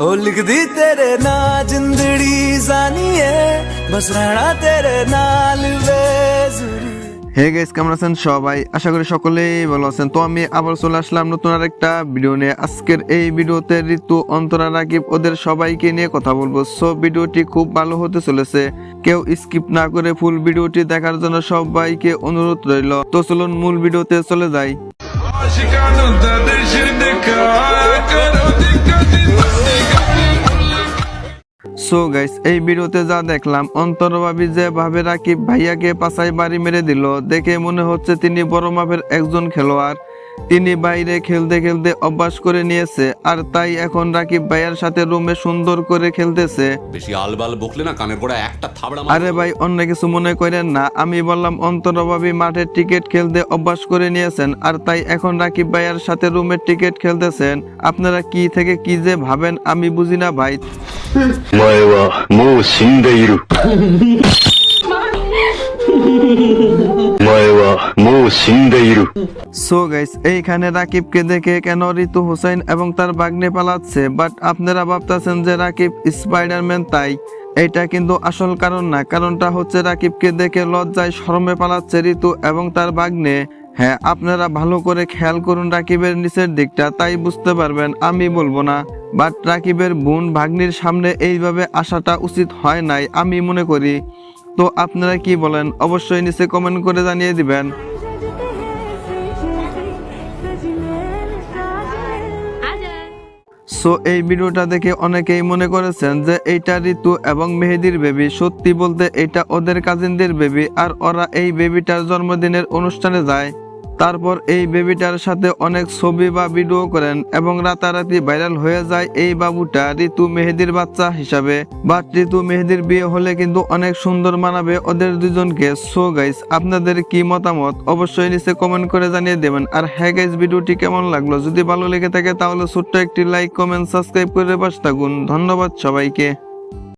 ओ लिख दी तेरे ना जिंदड़ी जानिए बस रहना तेरे नाल बेजुरी হে গাইস কেমন আছেন সবাই আশা করি সকলেই ভালো আছেন তো আমি আবার চলে আসলাম নতুন আর একটা ভিডিও নিয়ে আজকের এই ভিডিওতে ঋতু অন্তরা রাকিব ওদের সবাইকে নিয়ে কথা বলবো সো ভিডিওটি খুব ভালো হতে চলেছে কেউ স্কিপ না করে ফুল ভিডিওটি দেখার জন্য সবাইকে অনুরোধ রইল তো চলুন মূল ভিডিওতে চলে যাই Aşıkanın tadı şimdi kara dikkati so guys এই ভিডিওতে যা দেখলাম অন্তরভাবী যে ভাবে রাকিব ভাইয়াকে পাশায় বাড়ি মেরে দিল দেখে মনে হচ্ছে তিনি বড় মাপের একজন খেলোয়াড়। তিনি বাইরে খেলতে খেলতে অভ্যাস করে নিয়েছে আর তাই এখন রাকিব ভাইয়ার সাথে রুমে সুন্দর করে খেলতেছে। বেশি আলবাল বকলে না কানের গোড়া একটা থাবড়া আরে ভাই অন্য কিছু মনে করেন না। আমি বললাম অন্তরভাবী মাঠের টিকিট খেলতে অভ্যাস করে নিয়েছেন আর তাই এখন রাকিব ভাইয়ার সাথে রুমের টিকিট খেলতেছেন। আপনারা কি থেকে কি যে ভাবেন আমি বুঝি না ভাই। お前はもう死んでいる。お前はもう死んでいる。 সো গাইস এইখানে রাকিবকে দেখে কেন ঋতু হোসেন এবং তার বাগ্নে পালাচ্ছে বাট আপনারা ভাবতেছেন যে রাকিব স্পাইডারম্যান তাই এটা কিন্তু আসল কারণ না কারণটা হচ্ছে রাকিবকে দেখে লজ্জায় শরমে পালাচ্ছে ঋতু এবং তার বাগ্নে হ্যাঁ আপনারা ভালো করে খেয়াল করুন রাকিবের নিচের দিকটা তাই বুঝতে পারবেন আমি বলবো না বাট রাকিবের বোন ভাগ্নির সামনে এইভাবে আসাটা উচিত হয় নাই, আমি মনে করি। তো আপনারা কি বলেন? অবশ্যই নিচে কমেন্ট করে জানিয়ে দিবেন। সো এই ভিডিওটা দেখে অনেকেই মনে করেছেন যে এইটা ঋতু এবং মেহেদির বেবি সত্যি বলতে, এটা ওদের কাজিনদের বেবি আর ওরা এই বেবিটার জন্মদিনের অনুষ্ঠানে যায়। তারপর এই বেবিটার সাথে অনেক ছবি বা ভিডিও করেন এবং রাতারাতি ভাইরাল হয়ে যায় এই বাবুটা ঋতু মেহেদির বাচ্চা হিসাবে। বা ঋতু মেহেদির বিয়ে হলে কিন্তু অনেক সুন্দর মানাবে ওদের দুজনকে। সো গাইস আপনাদের কি মতামত? অবশ্যই নিচে কমেন্ট করে জানিয়ে দেবেন। আর হ্যাঁ গাইস ভিডিওটি কেমন লাগল? যদি ভালো লেগে থাকে তাহলে ছোট্ট একটি লাইক কমেন্ট সাবস্ক্রাইব করে পাশে থাকুন। ধন্যবাদ সবাইকে।